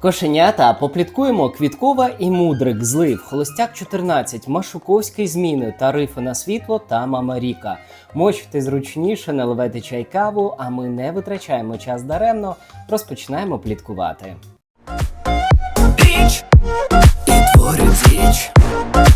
Кошенята попліткуємо Квіткова і Мудрик, злив, Холостяк 14, Машуковський зміни, тарифи на світло та Мама Ріка. Мочте зручніше, наливайте чай каву, а ми не витрачаємо час даремно, розпочинаємо пліткувати. Біч діч.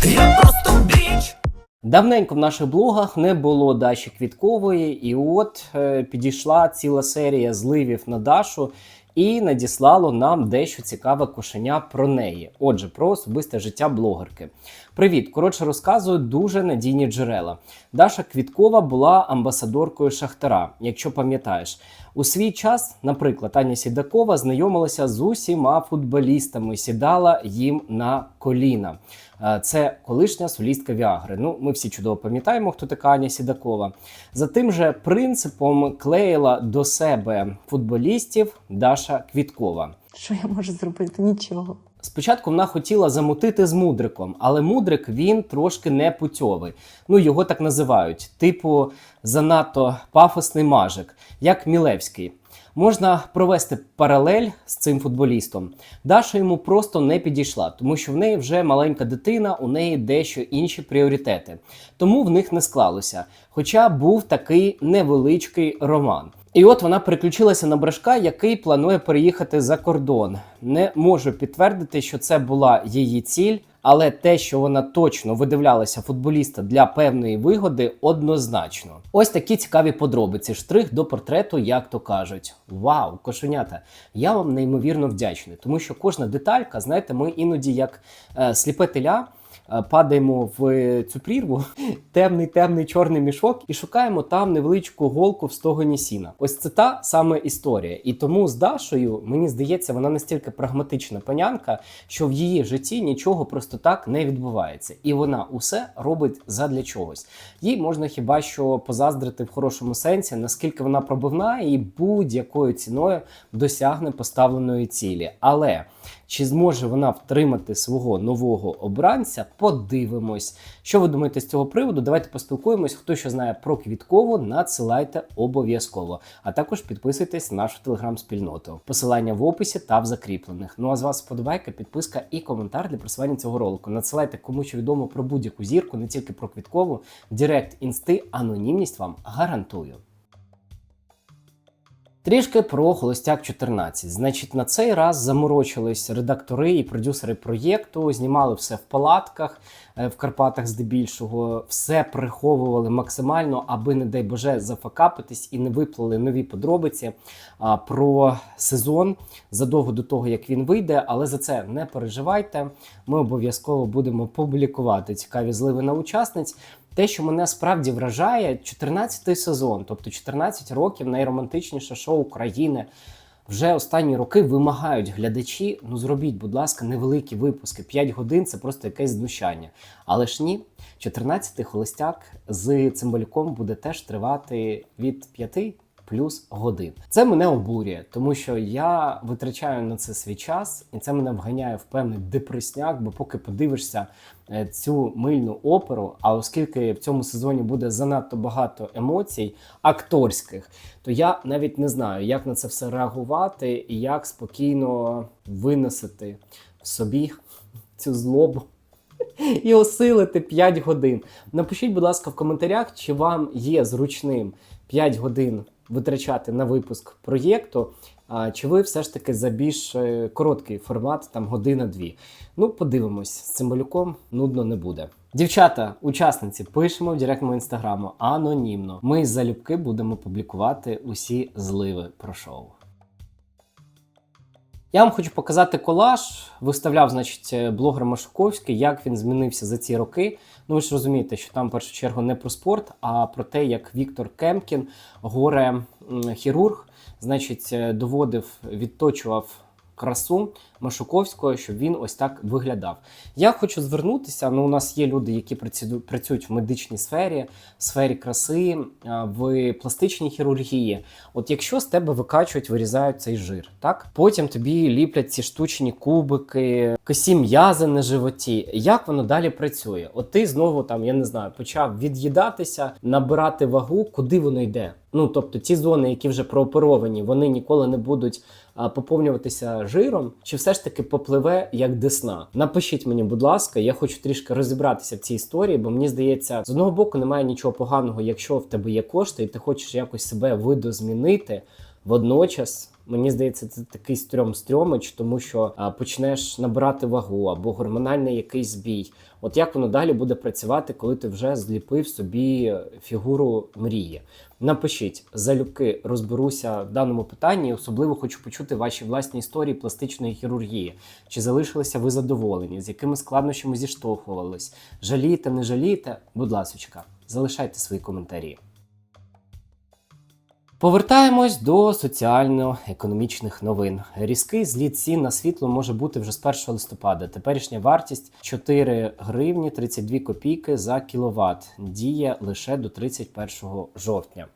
Я просто біч. Давненько в наших блогах не було Даші Квіткової, і от е, підійшла ціла серія зливів на Дашу і надіслало нам дещо цікаве кошеня про неї. Отже, про особисте життя блогерки. Привіт! Коротше, розказую дуже надійні джерела. Даша Квіткова була амбасадоркою Шахтара, якщо пам'ятаєш. У свій час, наприклад, Аня Сідакова знайомилася з усіма футболістами, сідала їм на коліна. Е, Це колишня солістка Віагри. Ну, ми всі чудово пам'ятаємо, хто така Аня Сідакова. За тим же принципом клеїла до себе футболістів Даша Квіткова. Що я можу зробити? Нічого. Спочатку вона хотіла замутити з мудриком, але мудрик він трошки не путьовий. Ну його так називають, типу занадто пафосний мажик, як Мілевський. Можна провести паралель з цим футболістом. Даша йому просто не підійшла, тому що в неї вже маленька дитина, у неї дещо інші пріоритети. Тому в них не склалося. Хоча був такий невеличкий роман. І от вона переключилася на брашка, який планує переїхати за кордон. Не можу підтвердити, що це була її ціль, але те, що вона точно видивлялася футболіста для певної вигоди, однозначно. Ось такі цікаві подробиці. Штрих до портрету, як то кажуть. Вау, кошенята! Я вам неймовірно вдячний, тому що кожна деталька, знаєте, ми іноді як е, сліпе теля. Е, Падаємо в цю прірву, темний, темний чорний мішок, і шукаємо там невеличку голку в стогоні сіна. Ось це та саме історія. І тому з Дашою, мені здається, вона настільки прагматична панянка, що в її житті нічого просто так не відбувається. І вона усе робить задля чогось. Їй можна хіба що позаздрити в хорошому сенсі, наскільки вона пробивна і будь-якою ціною досягне поставленої цілі. Але чи зможе вона втримати свого нового обранця? Подивимось. Що ви думаєте з цього приводу? Давайте поспілкуємось. Хто що знає про квіткову, надсилайте обов'язково. А також підписуйтесь на нашу телеграм-спільноту. Посилання в описі та в закріплених. Ну а з вас вподобайка, підписка і коментар для просування цього ролику. Надсилайте кому що відомо про будь-яку зірку, не тільки про квіткову. Директ інсти, анонімність вам гарантую. Трішки про Холостяк 14. Значить, на цей раз заморочились редактори і продюсери проєкту, знімали все в палатках е, в Карпатах здебільшого, все приховували максимально, аби, не дай Боже, зафакапитись і не виплили нові подробиці а, про сезон задовго до того, як він вийде. Але за це не переживайте. Ми обов'язково будемо публікувати цікаві зливи на учасниць. Те, що мене справді вражає, 14-й сезон, тобто 14 років найромантичніше шоу України. Вже останні роки вимагають глядачі. Ну зробіть, будь ласка, невеликі випуски. 5 годин це просто якесь знущання. Але ж ні, 14-й холостяк з цимбалюком буде теж тривати від 5 плюс годин. Це мене обурює, тому що я витрачаю на це свій час, і це мене вганяє в певний депресняк, бо поки подивишся е, цю мильну оперу, а оскільки в цьому сезоні буде занадто багато емоцій акторських, то я навіть не знаю, як на це все реагувати і як спокійно виносити в собі цю злобу. І осилити 5 годин. Напишіть, будь ласка, в коментарях, чи вам є зручним 5 годин витрачати на випуск проєкту, чи ви все ж таки за більш е, короткий формат, там година-дві. Ну, подивимось, з цим малюком нудно не буде. Дівчата, учасниці, пишемо в директному інстаграму анонімно. Ми залюбки будемо публікувати усі зливи про шоу. Я вам хочу показати колаж. Виставляв, значить, е, блогер Машуковський, як він змінився за ці роки. Ну, ви ж розумієте, що там в першу чергу не про спорт, а про те, як Віктор Кемкін, горе хірург, значить, е, доводив, відточував красу Машуковського, щоб він ось так виглядав. Я хочу звернутися. Ну, у нас є люди, які працюють в медичній сфері, в сфері краси, в пластичній хірургії. От якщо з тебе викачують, вирізають цей жир, так потім тобі ліплять ці штучні кубики, косі м'язи на животі. Як воно далі працює? От ти знову там, я не знаю, почав від'їдатися, набирати вагу, куди воно йде. Ну тобто ті зони, які вже прооперовані, вони ніколи не будуть а, поповнюватися жиром, чи все ж таки попливе як десна? Напишіть мені, будь ласка, я хочу трішки розібратися в цій історії, бо мені здається, з одного боку немає нічого поганого, якщо в тебе є кошти, і ти хочеш якось себе видозмінити. Водночас, мені здається, це такий стрьом-стрьомич, тому що а, почнеш набирати вагу або гормональний якийсь збій. От як воно далі буде працювати, коли ти вже зліпив собі фігуру мрії? Напишіть залюбки, розберуся в даному питанні. Особливо хочу почути ваші власні історії пластичної хірургії. Чи залишилися ви задоволені, з якими складнощами зіштовхувались? Жалієте, не жалієте? Будь ласочка, залишайте свої коментарі. Повертаємось до соціально-економічних новин. Різкий зліт цін на світло може бути вже з 1 листопада. Теперішня вартість 4 гривні 32 копійки за кіловат. Діє лише до 31 жовтня.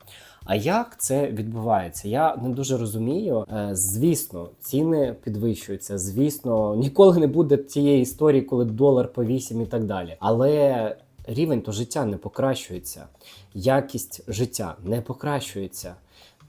А як це відбувається? Я не дуже розумію. Е, Звісно, ціни підвищуються. Звісно, ніколи не буде тієї історії, коли долар по 8 і так далі. Але рівень то життя не покращується, якість життя не покращується.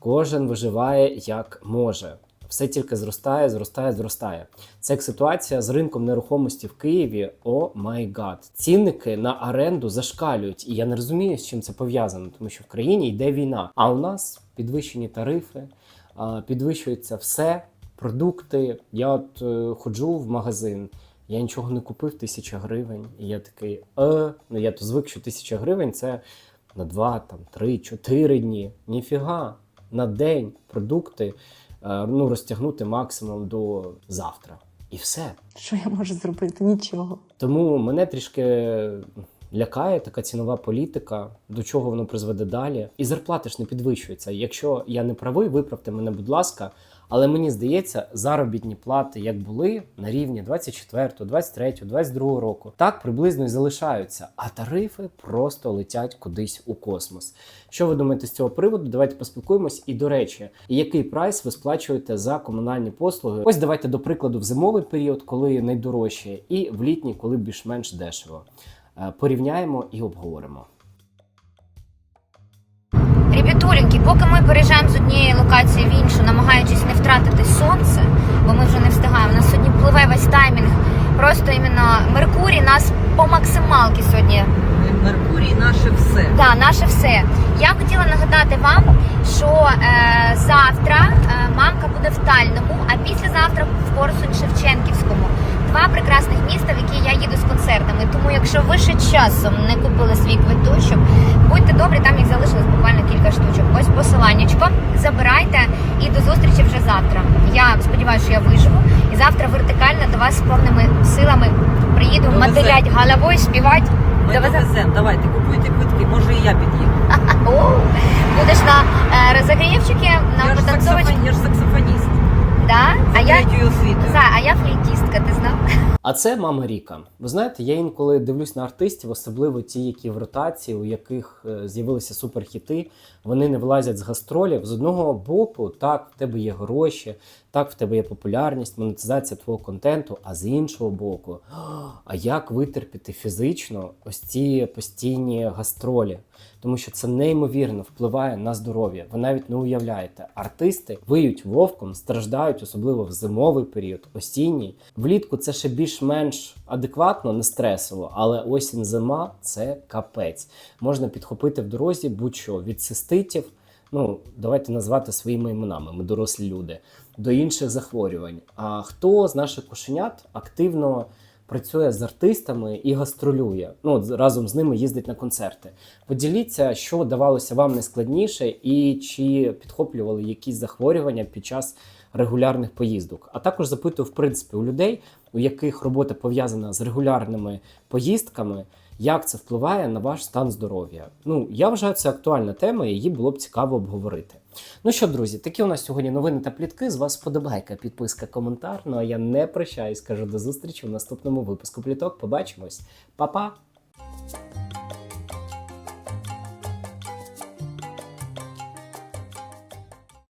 Кожен виживає як може. Все тільки зростає, зростає, зростає. Це як ситуація з ринком нерухомості в Києві. О май гад. Цінники на оренду зашкалюють. І я не розумію, з чим це пов'язано, тому що в країні йде війна. А у нас підвищені тарифи, підвищується все, продукти. Я от е, ходжу в магазин. Я нічого не купив, тисяча гривень. І я такий, е, ну я то звик, що тисяча гривень це на два, там, три, чотири дні. Ніфіга. На день продукти е, ну, розтягнути максимум до завтра. І все. Що я можу зробити? Нічого. Тому мене трішки лякає така цінова політика, до чого воно призведе далі. І зарплати ж не підвищуються. Якщо я не правий, виправте мене, будь ласка. Але мені здається, заробітні плати, як були на рівні 24, 23, 22 року, так приблизно і залишаються. А тарифи просто летять кудись у космос. Що ви думаєте з цього приводу? Давайте поспілкуємось. І до речі, який прайс ви сплачуєте за комунальні послуги? Ось давайте до прикладу в зимовий період, коли найдорожче, і в літній, коли більш-менш дешево. Е, Порівняємо і обговоримо. Ребятуленьки, поки ми переїжджаємо з однієї локації в іншу, намагаючись не втратити сонце, бо ми вже не встигаємо. У нас сьогодні пливе весь таймінг. Просто іменно Меркурій нас по максималки сьогодні. Меркурій наше все. Да, наше все. Я хотіла нагадати вам, що е, завтра е, мамка буде в Тальному, а післязавтра в Корсунь Шевченківському. Два прекрасних міста, в які я їду з концертами. Тому, якщо ви ще часом не купили свій квиточок, будьте добрі, там їх залишилось буквально кілька штучок. Ось посиланнячко. Забирайте і до зустрічі вже завтра. Я сподіваюся, що я виживу. І завтра вертикально до вас з повними силами приїду мотилять головою, співати. Ми Довезе. довеземо. Давайте, купуйте квитки, може і я під'їду. Будеш на е, розогрівчики, я флейтістка, ти знав? А це мама Ріка. Ви знаєте, я інколи дивлюсь на артистів, особливо ті, які в ротації, у яких е, з'явилися суперхіти, вони не влазять з гастролів. З одного боку, так, в тебе є гроші, так, в тебе є популярність, монетизація твого контенту, а з іншого боку, а як витерпіти фізично ось ці постійні гастролі? Тому що це неймовірно впливає на здоров'я. Ви навіть не уявляєте. Артисти виють вовком, страждають, особливо в зимовий період, осінній. Влітку це ще більш-менш адекватно, не стресово, але осінь зима це капець. Можна підхопити в дорозі будь-що від циститів. Ну, давайте назвати своїми іменами, ми дорослі люди, до інших захворювань. А хто з наших кошенят активно працює з артистами і гастролює? Ну, разом з ними їздить на концерти. Поділіться, що давалося вам найскладніше, і чи підхоплювали якісь захворювання під час регулярних поїздок. А також запитую, в принципі, у людей, у яких робота пов'язана з регулярними поїздками, як це впливає на ваш стан здоров'я. Ну, я вважаю, це актуальна тема, її було б цікаво обговорити. Ну що, друзі, такі у нас сьогодні новини та плітки. З вас вподобайка, підписка, коментар. Ну а я не прощаюсь, кажу до зустрічі в наступному випуску пліток. Побачимось, Па-па!